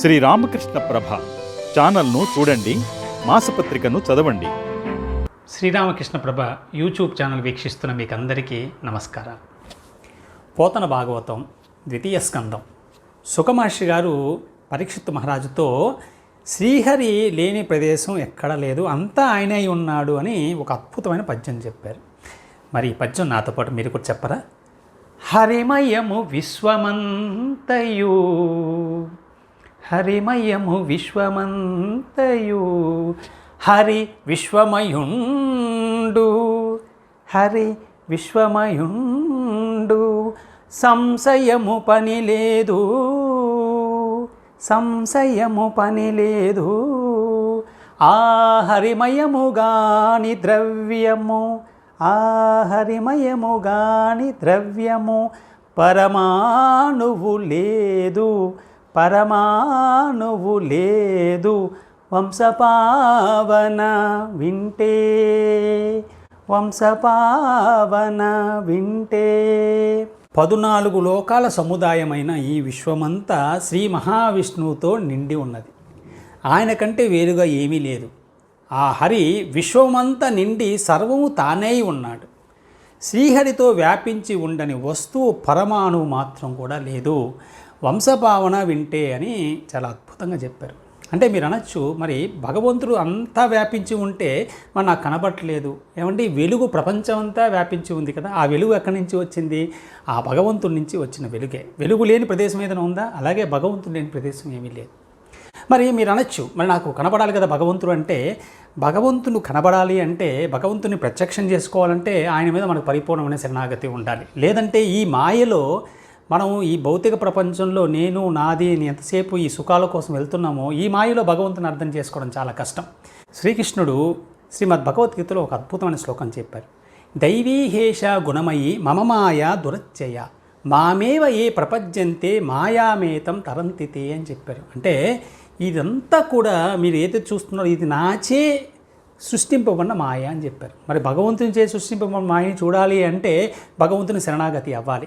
శ్రీ రామకృష్ణ ప్రభ ఛానల్ను చూడండి మాసపత్రికను చదవండి. శ్రీరామకృష్ణ ప్రభ యూట్యూబ్ ఛానల్ వీక్షిస్తున్న మీకు అందరికీ నమస్కారం పోతన భాగవతం ద్వితీయ స్కందం. సుఖమహర్షి గారు పరీక్షిత్ మహారాజుతో శ్రీహరి లేని ప్రదేశం ఎక్కడ లేదు అంతా ఆయనే ఉన్నాడు అని ఒక అద్భుతమైన పద్యం చెప్పారు. మరి ఈ పద్యం నాతో పాటు మీరు కూడా చెప్పరా? హరిమయము విశ్వమంతయు హరిమయము విశ్వమంతయు. హరి విశ్వమయుండు. హరి విశ్వమయుండు. సంశయము పని లేదు. సంశయము పని లేదు. ఆ హరిమయము గాని ద్రవ్యము. ఆ హరిమయము గాని ద్రవ్యము. పరమాణువు లేదు. పరమాణువు లేదు వంశపావన వింటే. వంశపావన వింటే. పదునాలుగు లోకాల సముదాయమైన ఈ విశ్వమంతా శ్రీ మహావిష్ణువుతో నిండి ఉన్నది. ఆయన కంటే వేరుగా ఏమీ లేదు. ఆ హరి విశ్వమంతా నిండి సర్వము తానే ఉన్నాడు. శ్రీహరితో వ్యాపించి ఉండని వస్తువు పరమాణువు మాత్రం కూడా లేదు. వంశభావన వింటే అని చాలా అద్భుతంగా చెప్పారు. అంటే మీరు అనొచ్చు మరి భగవంతుడు అంతా వ్యాపించి ఉంటే మరి నాకు కనబట్టలేదు. ఏమంటే వెలుగు ప్రపంచం అంతా వ్యాపించి ఉంది కదా. ఆ వెలుగు ఎక్కడి నుంచి వచ్చింది? ఆ భగవంతుడి నుంచి వచ్చిన వెలుగే. వెలుగు లేని ప్రదేశం ఏదైనా ఉందా? అలాగే భగవంతుడు లేని ప్రదేశం ఏమీ లేదు. మరి మీరు అనొచ్చు. మరి నాకు కనబడాలి కదా భగవంతుడు అంటే భగవంతుని కనబడాలి అంటే భగవంతుని ప్రత్యక్షం చేసుకోవాలంటే ఆయన మీద మనకు పరిపూర్ణమైన శరణాగతి ఉండాలి. లేదంటే ఈ మాయలో మనం ఈ భౌతిక ప్రపంచంలో నేను నాది అని ఎంతసేపు ఈ సుఖాల కోసం వెళ్తున్నామో ఈ మాయలో భగవంతుని అర్థం చేసుకోవడం చాలా కష్టం. శ్రీకృష్ణుడు శ్రీమద్ భగవద్గీతలో ఒక అద్భుతమైన శ్లోకం చెప్పారు. దైవీహేష గుణమయి మమ మాయ దురత్యయ మామేవ ఏ ప్రపంచంతే మాయామేతం తరంతితే అని చెప్పారు. అంటే ఇదంతా కూడా మీరు ఏదైతే చూస్తున్నారో ఇది నాచే సృష్టింపబడిన మాయ అని చెప్పారు. మరి భగవంతుని చే సృష్టింపబడిన మాయని చూడాలి అంటే భగవంతుని శరణాగతి అవ్వాలి.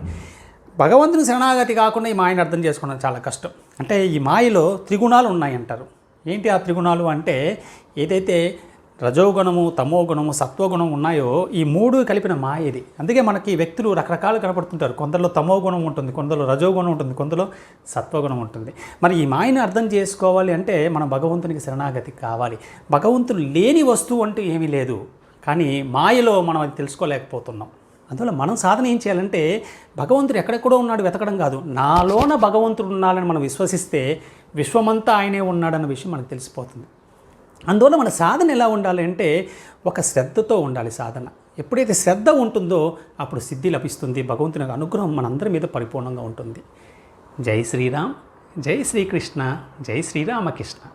భగవంతుని శరణాగతి కాకుండా ఈ మాయని అర్థం చేసుకోవడం చాలా కష్టం. అంటే ఈ మాయలో త్రిగుణాలు ఉన్నాయంటారు. ఏంటి ఆ త్రిగుణాలు అంటే ఏదైతే రజోగుణము తమోగుణము సత్వగుణం ఉన్నాయో ఈ మూడు కలిపిన మాయ ఇది అందుకే మనకి వ్యక్తులు రకరకాలు కనపడుతుంటారు. కొందరిలో తమోగుణం ఉంటుంది కొందరిలో రజోగుణం ఉంటుంది కొందరిలో సత్వగుణం ఉంటుంది. మరి ఈ మాయను అర్థం చేసుకోవాలి అంటే మనం భగవంతునికి శరణాగతి కావాలి. భగవంతుడు లేని వస్తువు అంటూ ఏమీ లేదు. కానీ మాయలో మనం అది తెలుసుకోలేకపోతున్నాం. అందువల్ల మనం సాధన ఏం చేయాలంటే భగవంతుడు ఎక్కడెక్కడో ఉన్నాడు వెతకడం కాదు. నాలోన భగవంతుడు ఉన్నాడని మనం విశ్వసిస్తే విశ్వమంతా ఆయనే ఉన్నాడన్న విషయం మనకు తెలిసిపోతుంది. అందువల్ల మన సాధన ఎలా ఉండాలి అంటే ఒక శ్రద్ధతో ఉండాలి సాధన. ఎప్పుడైతే శ్రద్ధ ఉంటుందో అప్పుడు సిద్ధి లభిస్తుంది భగవంతుని యొక్క అనుగ్రహం మనందరి మీద పరిపూర్ణంగా ఉంటుంది. జై శ్రీరామ్ జై శ్రీకృష్ణ జై శ్రీరామకృష్ణ.